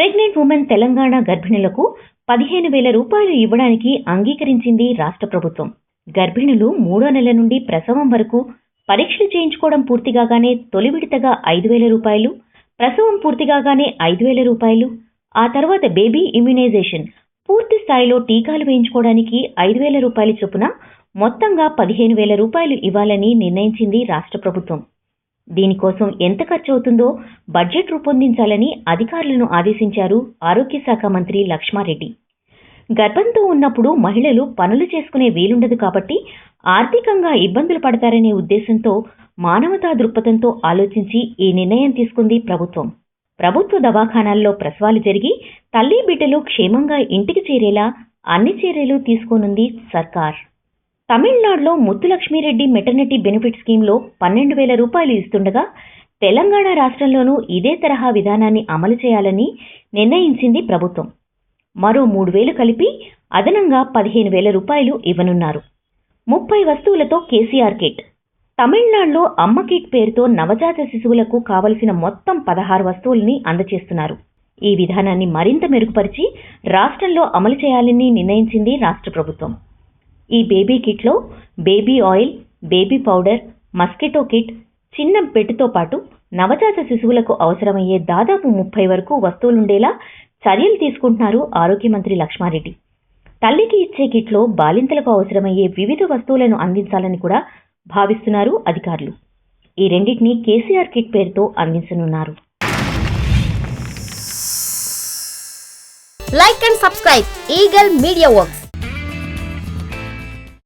Pregnant women Telangana గర్భిణులకు పదిహేను వేల రూపాయలు ఇవ్వడానికి అంగీకరించింది రాష్ట్ర ప్రభుత్వం. గర్భిణులు మూడో నెల నుండి ప్రసవం వరకు పరీక్షలు చేయించుకోవడం పూర్తిగానే తొలి విడతగా ఐదు వేల రూపాయలు ప్రసవం పూర్తిగానే ఐదు వేల రూపాయలు ఆ తర్వాత బేబీ ఇమ్యునైజేషన్ పూర్తి స్థాయిలో టీకాలు వేయించుకోవడానికి ఐదు వేల రూపాయల చొప్పున మొత్తంగా పదిహేను వేల రూపాయలు ఇవ్వాలని నిర్ణయించింది రాష్ట్ర ప్రభుత్వం. దీనికోసం ఎంత ఖర్చవుతుందో బడ్జెట్ రూపొందించాలని అధికారులను ఆదేశించారు ఆరోగ్య శాఖ మంత్రి లక్ష్మారెడ్డి. గర్భంతో ఉన్నప్పుడు మహిళలు పనులు చేసుకునే వీలుండదు కాబట్టి ఆర్థికంగా ఇబ్బందులు పడతారనే ఉద్దేశంతో మానవతా దృక్పథంతో ఆలోచించి ఈ నిర్ణయం తీసుకుంది ప్రభుత్వం. ప్రభుత్వ దవాఖానాల్లో ప్రసవాలు జరిగి తల్లి బిడ్డలు క్షేమంగా ఇంటికి చేరేలా అన్ని చర్యలు తీసుకోనుంది సర్కార్. తమిళనాడులో ముత్తులక్ష్మిరెడ్డి మెటర్నిటీ బెనిఫిట్ స్కీమ్లో పన్నెండు వేల రూపాయలు ఇస్తుండగా తెలంగాణ రాష్ట్రంలోనూ ఇదే తరహా విధానాన్ని అమలు చేయాలని నిర్ణయించింది ప్రభుత్వం. మరో మూడు వేలు కలిపి అదనంగా పదిహేను వేల రూపాయలు ఇవ్వనున్నారు. ముప్పై వస్తువులతో కేసీఆర్ కిట్. తమిళనాడులో అమ్మ కిట్ పేరుతో నవజాత శిశువులకు కావలసిన మొత్తం పదహారు వస్తువుల్ని అందజేస్తున్నారు ఈ విధానాన్ని మరింత మెరుగుపరిచి రాష్ట్రంలో అమలు చేయాలని నిర్ణయించింది రాష్ట్ర ప్రభుత్వం. ఈ baby కిట్లో baby oil baby powder mosquito kit చిన్న పెట్టుతో పాటు నవజాత శిశువులకు అవసరమయ్యే దాదాపు ముప్పై వరకు వస్తువులుండేలా చర్యలు తీసుకుంటున్నారు ఆరోగ్య మంత్రి లక్ష్మారెడ్డి. తల్లికి ఇచ్చే కిట్లో బాలింతలకు అవసరమయ్యే వివిధ వస్తువులను అందించాలని కూడా భావిస్తున్నారు అధికారులు. ఈ రెండింటినీ కేసీఆర్ కిట్ పేరుతో అందించనున్నారు. Like and subscribe Eagle Media Works